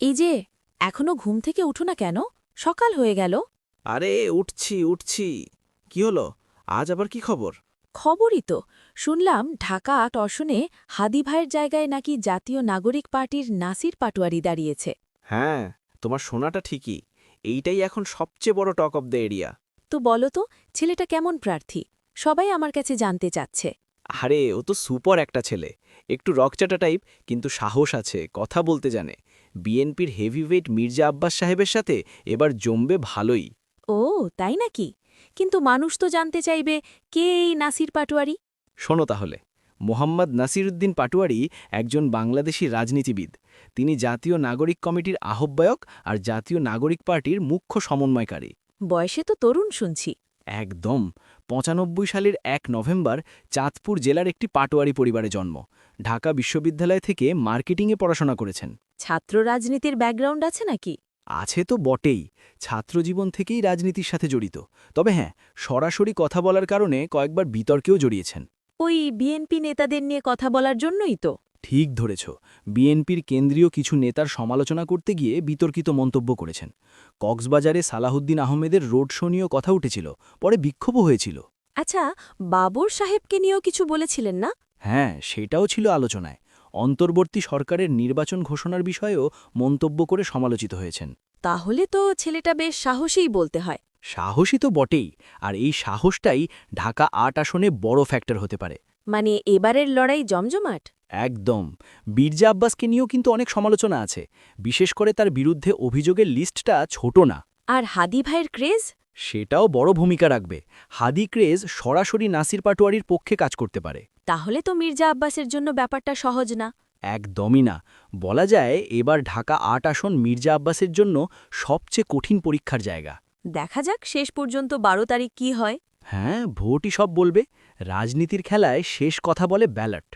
এই যে এখনও ঘুম থেকে উঠো না কেন? সকাল হয়ে গেল। আরে উঠছি উঠছি। কি হলো? আজ আবার কি খবর? খবরই তো। শুনলাম ঢাকা আট হাদি ভাইয়ের জায়গায় নাকি জাতীয় নাগরিক পার্টির নাসির পাটোয়ারি দাঁড়িয়েছে। হ্যাঁ তোমার শোনাটা ঠিকই। এইটাই এখন সবচেয়ে বড় টক অব দ্য এরিয়া। তো বলো তো ছেলেটা কেমন প্রার্থী? সবাই আমার কাছে জানতে চাচ্ছে। আরে ও তো সুপার একটা ছেলে। একটু রকচাটা টাইপ কিন্তু সাহস আছে কথা বলতে জানে। বিএনপির হেভিওয়েট মির্জা আব্বাস সাহেবের সাথে এবার জমবে ভালোই। ও তাই নাকি? কিন্তু মানুষ তো জানতে চাইবে কে এই নাসির পাটোয়ারি? শোনো তাহলে মোহাম্মদ নাসিরুদ্দিন পাটোয়ারি একজন বাংলাদেশি রাজনীতিবিদ। তিনি জাতীয় নাগরিক কমিটির আহ্বায়ক আর জাতীয় নাগরিক পার্টির মুখ্য সমন্বয়কারী। বয়সে তো তরুণ শুনছি। একদম। পঁচানব্বই সালের এক নভেম্বর চাঁদপুর জেলার একটি পাটোয়ারি পরিবারে জন্ম। ঢাকা বিশ্ববিদ্যালয় থেকে মার্কেটিংয়ে পড়াশোনা করেছেন। ছাত্র রাজনীতির ব্যাকগ্রাউন্ড আছে নাকি? আছে তো বটেই। ছাত্রজীবন থেকেই রাজনীতির সাথে জড়িত। তবে হ্যাঁ সরাসরি কথা বলার কারণে কয়েকবার বিতর্কেও জড়িয়েছেন। ওই বিএনপি নেতাদের নিয়ে কথা বলার জন্যই তো। ঠিক ধরেছ বিএনপির কেন্দ্রীয় কিছু নেতার সমালোচনা করতে গিয়ে বিতর্কিত মন্তব্য করেছেন। কক্সবাজারে সালাহুদ্দিন আহমেদের রোড শো নিয়েও কথা উঠেছিল পরে বিক্ষোভও হয়েছিল। আচ্ছা বাবর সাহেবকে নিয়েও কিছু বলেছিলেন না? হ্যাঁ সেটাও ছিল আলোচনায়। অন্তর্বর্তী সরকারের নির্বাচন ঘোষণার বিষয়েও মন্তব্য করে সমালোচিত হয়েছেন। তাহলে তো ছেলেটা বেশ সাহসীই বলতে হয়। সাহসী তো বটেই আর এই সাহসটাই ঢাকা আট আসনে বড় ফ্যাক্টর হতে পারে। মানে এবারের লড়াই জমজমাট? একদম। বীরজা আব্বাসকে নিয়েও কিন্তু অনেক সমালোচনা আছে। বিশেষ করে তার বিরুদ্ধে অভিযোগের লিস্টটা ছোট না। আর হাদি ভাইয়ের ক্রেজ? সেটাও বড় ভূমিকা রাখবে। হাদি ক্রেজ সরাসরি নাসির পাটোয়ারির পক্ষে কাজ করতে পারে। তাহলে তো মির্জা আব্বাসের জন্য ব্যাপারটা সহজ না। একদমই না। বলা যায় এবার ঢাকা আট আসন মির্জা আব্বাসের জন্য সবচেয়ে কঠিন পরীক্ষার জায়গা। দেখা যাক শেষ পর্যন্ত বারো তারিখ কি হয়। হ্যাঁ ভোটই সব বলবে। রাজনীতির খেলায় শেষ কথা বলে ব্যালট।